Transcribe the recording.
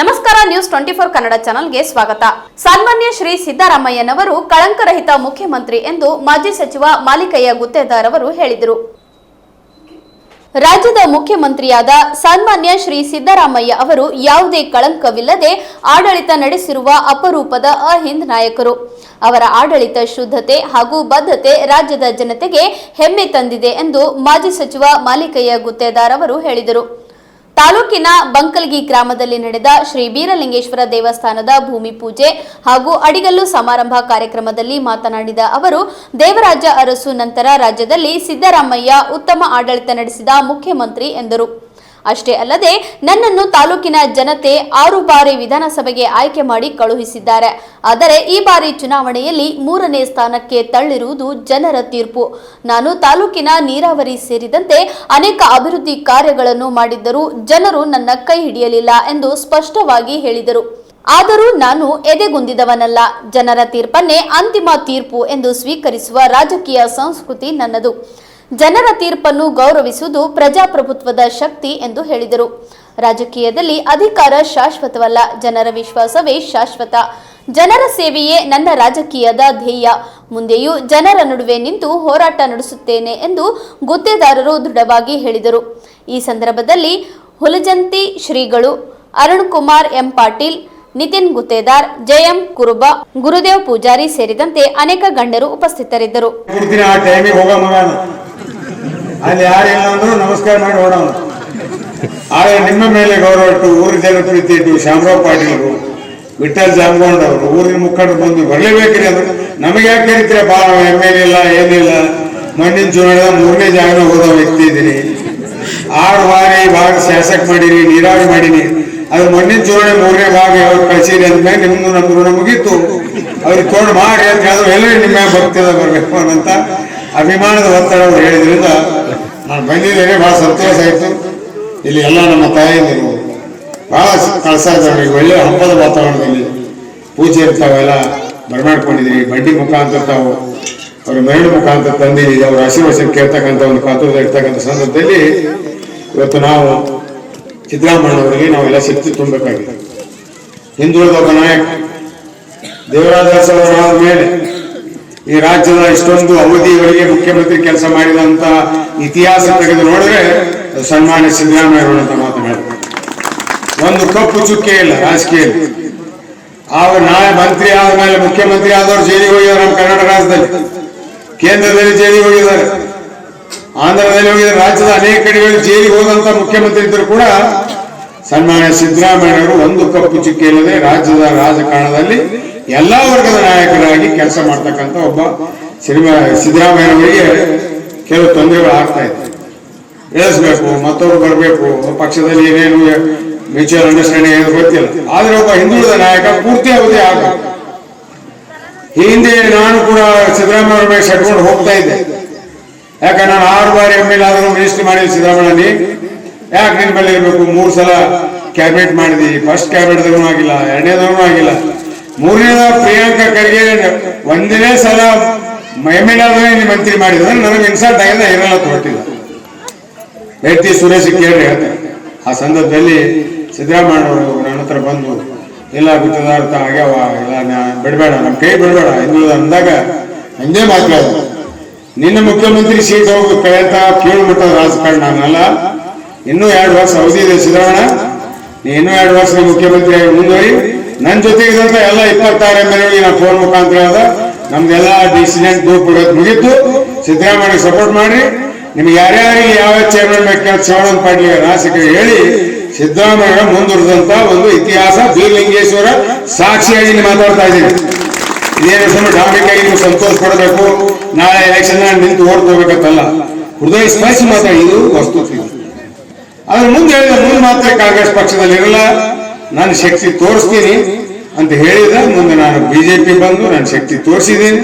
ನಮಸ್ಕಾರ news twenty four Kannada ಚಾನೆಲ್ಗೆ ಸ್ವಾಗತ. ಸನ್ಮಾನ್ಯ ಶ್ರೀ ಸಿದ್ದರಾಮಯ್ಯನವರು ಕಳಂಕರಹಿತ ಮುಖ್ಯಮಂತ್ರಿ ಎಂದು ಮಾಜಿ ಸಚಿವ ಮಾಲಿಕಯ್ಯ ಗುತ್ತೇದಾರ್ ಅವರು ಹೇಳಿದರು. ರಾಜ್ಯದ ಮುಖ್ಯಮಂತ್ರಿಯಾದ ಸನ್ಮಾನ್ಯ ಶ್ರೀ ಸಿದ್ದರಾಮಯ್ಯ ಅವರು ಯಾವುದೇ ಕಳಂಕವಿಲ್ಲದೆ ಆಡಳಿತ ನಡೆಸಿರುವ ಅಪರೂಪದ ಅಹಿಂದ್ ನಾಯಕರು. ಅವರ ಆಡಳಿತ ಶುದ್ಧತೆ ಹಾಗೂ ಬದ್ಧತೆ ರಾಜ್ಯದ ಜನತೆಗೆ ಹೆಮ್ಮೆ ತಂದಿದೆ ಎಂದು ಮಾಜಿ ಸಚಿವ ಮಾಲಿಕಯ್ಯ ಗುತ್ತೇದಾರ್ ಅವರು ಹೇಳಿದರು. ತಾಲೂಕಿನ ಬಂಕಲ್ಗಿ ಗ್ರಾಮದಲ್ಲಿ ನಡೆದ ಶ್ರೀ ಬೀರಲಿಂಗೇಶ್ವರ ದೇವಸ್ಥಾನದ ಭೂಮಿ ಪೂಜೆ ಹಾಗೂ ಅಡಿಗಲ್ಲು ಸಮಾರಂಭ ಕಾರ್ಯಕ್ರಮದಲ್ಲಿ ಮಾತನಾಡಿದ ಅವರು ದೇವರಾಜ ಅರಸು ನಂತರ ರಾಜ್ಯದಲ್ಲಿ ಸಿದ್ದರಾಮಯ್ಯ ಉತ್ತಮ ಆಡಳಿತ ನಡೆಸಿದ ಮುಖ್ಯಮಂತ್ರಿ ಎಂದರು. ಅಷ್ಟೇ ಅಲ್ಲದೆ ನನ್ನನ್ನು ತಾಲೂಕಿನ ಜನತೆ ಆರು ಬಾರಿ ವಿಧಾನಸಭೆಗೆ ಆಯ್ಕೆ ಮಾಡಿ ಕಳುಹಿಸಿದ್ದಾರೆ. ಆದರೆ ಈ ಬಾರಿ ಚುನಾವಣೆಯಲ್ಲಿ ಮೂರನೇ ಸ್ಥಾನಕ್ಕೆ ತಳ್ಳಿರುವುದು ಜನರ ತೀರ್ಪು. ನಾನು ತಾಲೂಕಿನ ನೀರಾವರಿ ಸೇರಿದಂತೆ ಅನೇಕ ಅಭಿವೃದ್ಧಿ ಕಾರ್ಯಗಳನ್ನು ಮಾಡಿದ್ದರೂ ಜನರು ನನ್ನ ಕೈ ಹಿಡಿಯಲಿಲ್ಲ ಎಂದು ಸ್ಪಷ್ಟವಾಗಿ ಹೇಳಿದರು. ಆದರೂ ನಾನು ಎದೆಗುಂದಿದವನಲ್ಲ. ಜನರ ತೀರ್ಪನ್ನೇ ಅಂತಿಮ ತೀರ್ಪು ಎಂದು ಸ್ವೀಕರಿಸುವ ರಾಜಕೀಯ ಸಂಸ್ಕೃತಿ ನನ್ನದು. ಜನರ ತೀರ್ಪನ್ನು ಗೌರವಿಸುವುದು ಪ್ರಜಾಪ್ರಭುತ್ವದ ಶಕ್ತಿ ಎಂದು ಹೇಳಿದರು. ರಾಜಕೀಯದಲ್ಲಿ ಅಧಿಕಾರ ಶಾಶ್ವತವಲ್ಲ, ಜನರ ವಿಶ್ವಾಸವೇ ಶಾಶ್ವತ. ಜನರ ಸೇವೆಯೇ ನನ್ನ ರಾಜಕೀಯದ ಧ್ಯೇಯ. ಮುಂದೆಯೂ ಜನರ ನಡುವೆ ನಿಂತು ಹೋರಾಟ ನಡೆಸುತ್ತೇನೆ ಎಂದು ಗುತ್ತೇದಾರರು ದೃಢವಾಗಿ ಹೇಳಿದರು. ಈ ಸಂದರ್ಭದಲ್ಲಿ ಹುಲಜಂತಿ ಶ್ರೀಗಳು ಅರುಣ್ ಕುಮಾರ್ ಎಂ. ಪಾಟೀಲ್, ನಿತಿನ್ ಗುತ್ತೇದಾರ್ ಜಯಂ ಕುರುಬ, ಗುರುದೇವ್ ಪೂಜಾರಿ ಸೇರಿದಂತೆ ಅನೇಕ ಗಣ್ಯರು ಉಪಸ್ಥಿತರಿದ್ದರು ಇರ್ತೀನಿ ಆ ಟೈಮಿಗೆ ಹೋಗೋ ಮಗನ ಅಲ್ಲಿ ಯಾರಿಲ್ಲ ಅಂದ್ರು ನಮಸ್ಕಾರ ಮಾಡಿ ಓಡೋಣ. ಆದ್ರೆ ನಿಮ್ಮ ಮೇಲೆ ಗೌರವ ಇಟ್ಟು ಊರಿನ ಜನ ಪ್ರೀತಿ ಇಟ್ಟು ಪಾಟೀಲ್ ಅವರು ವಿಠಲ್ ಜಾಮಗೊಂಡ್ ಅವರು, ಊರಿನ ಮುಖಂಡರು ಬಂದು ಬರಲೇಬೇಕ್ರಿ ಅಂದ್ರೆ. ನಮಗೆ ಯಾಕೆ ಕೇಳ್ತೀರಾ ಬಾ ಎಂ ಎಲ್ ಇಲ್ಲ ಏನಿಲ್ಲ ಮಣ್ಣಿನ ಚುನಾವಣೆ ಮೂರನೇ ಜಾಗನ ಹೋದ ವ್ಯಕ್ತಿ ಇದ್ದೀನಿ. ಆರು ಬಾರಿ ಭಾಗ ಶಾಸಕ ಮಾಡೀನಿ ನೀರಾವರಿ ಮಾಡೀನಿ ಅದು ಮಣ್ಣಿನ ಚುನಾವಣೆ ಮೂರನೇ ಭಾಗ ಯಾವಾಗ ಕಳಿಸಿರಿ ಅಂದ್ಮೇಲೆ ನಿಮ್ದು ನಮ್ಮ ಋಣ ಮುಗೀತು. ಅವ್ರಿಗೆ ತೋಡು ಮಾಡಿ ಅಂತ ಹೇಳಿದ್ರು ಎಲ್ಲರೂ ನಿಮ್ಮ ಭಕ್ತಿದ ಬರಬೇಕು ಅನ್ನಂತ ಅಭಿಮಾನದ ಒತ್ತಡ ಅವ್ರು ಹೇಳಿದ್ರಿಂದ ನಾನು ಬಂದಿದ್ದೇನೆ ಬಹಳ ಸಂತೋಷ ಆಯಿತು. ಇಲ್ಲಿ ಎಲ್ಲ ನಮ್ಮ ತಾಯಿಯಂದಿರು ಬಹಳ ಕಳಸ ಇದ್ದಾರೆ ಒಳ್ಳೆಯ ಹಬ್ಬದ ವಾತಾವರಣದಲ್ಲಿ ಪೂಜೆ ಇರ್ತಾವೆಲ್ಲ ಬರಮಾಡ್ಕೊಂಡಿದ್ದೀರಿ. ಬಂಡಿ ಮುಖಾಂತರ ತಾವು ಅವ್ರ ಮೆರಡು ಮುಖಾಂತರ ತಂದಿರಿ ಅವ್ರ ಆಶೀರ್ವಚನ ಕೇಳ್ತಕ್ಕಂಥ ಒಂದು ಪಾತ್ರದಲ್ಲಿ ಇರ್ತಕ್ಕಂಥ ಸಂದರ್ಭದಲ್ಲಿ ಇವತ್ತು ನಾವು ಸಿದ್ದರಾಮಯ್ಯನವರಿಗೆ ನಾವೆಲ್ಲ ಶಕ್ತಿ ತುಂಬಬೇಕಾಗಿದೆ. ಹಿಂದುಳಿದ ಒಬ್ಬ ನಾಯಕ ದೇವರಾಜ ಮೇಲೆ ಈ ರಾಜ್ಯದ ಇಷ್ಟೊಂದು ಅವಧಿಯವರೆಗೆ ಮುಖ್ಯಮಂತ್ರಿ ಕೆಲಸ ಮಾಡಿದಂತ ಇತಿಹಾಸ ತೆಗೆದು ನೋಡಿದ್ರೆ ಸನ್ಮಾನ್ಯ ಸಿದ್ದರಾಮಯ್ಯ ಅಂತ ಮಾತನಾಡಿದ್ರು ಒಂದು ಕಪ್ಪು ಚುಕ್ಕೆ ಇಲ್ಲ, ರಾಜಕೀಯ ಆಗ ನಾಳೆ ಮಂತ್ರಿ ಆದ ಮೇಲೆ ಮುಖ್ಯಮಂತ್ರಿ ಆದವರು ಜೈಲಿಗೆ ಹೋಗಿದ್ದಾರೆ ನಮ್ಮ ಕರ್ನಾಟಕ ರಾಜ್ಯದಲ್ಲಿ. ಕೇಂದ್ರದಲ್ಲಿ ಜೈಲಿಗೆ ಹೋಗಿದ್ದಾರೆ. ಆಂಧ್ರದಲ್ಲಿ ಹೋಗಿದ್ದಾರೆ. ರಾಜ್ಯದ ಅನೇಕ ಕಡೆಗಳಲ್ಲಿ ಜೈಲಿಗೆ ಹೋದಂತ ಮುಖ್ಯಮಂತ್ರಿ ಇದ್ದರು ಕೂಡ ಸನ್ಮಾನ್ಯ ಸಿದ್ದರಾಮಯ್ಯವರು ಒಂದು ಕಪ್ಪು ಚುಕ್ಕೆ ಇಲ್ಲದೆ ರಾಜ್ಯದ ರಾಜಕಾರಣದಲ್ಲಿ ಎಲ್ಲಾ ವರ್ಗದ ನಾಯಕರಾಗಿ ಕೆಲಸ ಮಾಡ್ತಕ್ಕಂಥ ಒಬ್ಬ ಸಿನಿಮಾ ಸಿದ್ದರಾಮಯ್ಯನವರಿಗೆ ಕೆಲವು ತೊಂದರೆಗಳು ಆಗ್ತಾ ಇತ್ತು ಎಳಿಸ್ಬೇಕು ಮತ್ತೊಬ್ಬರು ಬರಬೇಕು ಪಕ್ಷದಲ್ಲಿ ಏನೇನು ಮ್ಯೂಚುವಲ್ ಅಂಡರ್ಸ್ಟ್ಯಾಂಡಿಂಗ್ ಏನು ಗೊತ್ತಿಲ್ಲ. ಆದ್ರೆ ಒಬ್ಬ ಹಿಂದುಳಿದ ನಾಯಕ ಪೂರ್ತಿ ಅವಧಿ ಆಗಬೇಕು. ಹಿಂದೆ ನಾನು ಕೂಡ ಸಿದ್ದರಾಮಯ್ಯ ಮೇಲೆ ಸೆಟ್ಕೊಂಡು ಹೋಗ್ತಾ ಇದ್ದೆ. ಯಾಕಂದ್ರೆ ನಾನು ಆರು ಬಾರಿ ಎಂ ಎಲ್ ಆದರೂ ಮಿನಿಸ್ಟರ್ ಮಾಡಿದ ಸಿದ್ದರಾಮಯ್ಯ ಯಾಕೆ ನಿನ್ ಮೇಲೆ ಇರಬೇಕು? ಮೂರು ಸಲ ಕ್ಯಾಬಿನೆಟ್ ಮಾಡಿದ್ವಿ ಫಸ್ಟ್ ಕ್ಯಾಬಿನೆಟ್ದೂ ಆಗಿಲ್ಲ ಎರಡನೇದೂ ಆಗಿಲ್ಲ. ಮೂರನೇದ ಪ್ರಿಯಾಂಕಾ ಖರ್ಗೆ ಒಂದನೇ ಸಲ ಎಂ ಎಲ್ ಮಂತ್ರಿ ಮಾಡಿದ್ರೆ. ನನಗೆ ಇನ್ಸಲ್ಟ್ ಆಗಿಲ್ಲ ಇರಲ್ಲ ಹೊರಟಿಲ್ಲ ವ್ಯಕ್ತಿ ಸುರೇಶ್ ಕೇಳಿ ಆ ಸಂದರ್ಭದಲ್ಲಿ ಸಿದ್ದರಾಮಯ್ಯನವರು ನನ್ನ ಹತ್ರ ಬಂದು, ಇಲ್ಲ ಗುತ್ತದಾರ್ಥ ಆಗ್ಯಾವ ಇಲ್ಲ ನಾ ಬಿಡಬೇಡ ನಮ್ಮ ಕೈ ಬಿಡಬೇಡ. ಹಿಂದುಳಿದ ಅಂದಾಗ ಹಂಗೆ ಮಾತಾಡ ನಿನ್ನ ಮುಖ್ಯಮಂತ್ರಿ ಸೀಟ್ ಹೋಗಿ ಅಂತ ಕೇಳು ಮಟ್ಟದ ರಾಜಕಾರಣ ಅನ್ನಲ್ಲ. ಇನ್ನೂ ಎರಡು ವರ್ಷ ಅವಧಿ ಇದೆ ಸಿದ್ದರಾಮಯ್ಯ. ನೀ ಇನ್ನೂ ಎರಡು ವರ್ಷ ಮುಖ್ಯಮಂತ್ರಿ ಮುಂದುವರಿ. ನನ್ನ ಜೊತೆ ಇದ್ದಂತ ಎಲ್ಲ ಇಪ್ಪತ್ತಾರು ಎಂ ಎಲ್ ನಾ ಫೋನ್ ಮುಖಾಂತರ ಅದ ನಮ್ದೆಲ್ಲ ಡಿಸಿಡೆಂಟ್ ಗ್ರೂಪ್ ಕೊಡೋದು ಮುಗಿತು. ಸಿದ್ದರಾಮಯ್ಯ ಸಪೋರ್ಟ್ ಮಾಡಿ. ನಿಮ್ಗೆ ಯಾರ್ಯಾರಿಗೆ ಯಾವ ಚೇರ್ಮನ್ ಬೇಕು ಚೌಡನ್ ಪಾಟೀಲ್ ರಾಜಕೀಯ ಹೇಳಿ ಸಿದ್ದರಾಮಯ್ಯ ಮುಂದುವರೆದಂತ ಒಂದು ಇತಿಹಾಸ ಬೀರ್ಲಿಂಗೇಶ್ವರ ಸಾಕ್ಷಿಯಾಗಿ ಮಾತಾಡ್ತಾ ಇದ್ದೀನಿ. ಇದೇನು ಸುಮ್ಮನೆ ಡಾಂಬಿಕಾಗಿ ನೀವು ಸಂತೋಷ ಪಡಬೇಕು. ನಾಳೆ ಎಲೆಕ್ಷನ್ ನಿಂತು ಓಟ್ ಹೋಗ್ಬೇಕಂತಲ್ಲ ಹೃದಯ ಸ್ಪರ್ಶಿ ಮಾತ್ರ ಇದು ವಸ್ತು. ಆದ್ರೆ ಮುಂದೆ ಹೇಳಿದ ಮುಂದೆ ಮಾತ್ರ ಕಾಂಗ್ರೆಸ್ ಪಕ್ಷದಲ್ಲಿ ಇರಲ್ಲ. ನಾನು ಶಕ್ತಿ ತೋರಿಸ್ತೀನಿ ಅಂತ ಹೇಳಿದ ಮುಂದೆ ನಾನು ಬಿಜೆಪಿ ಬಂದು ನಾನು ಶಕ್ತಿ ತೋರಿಸಿದ್ದೀನಿ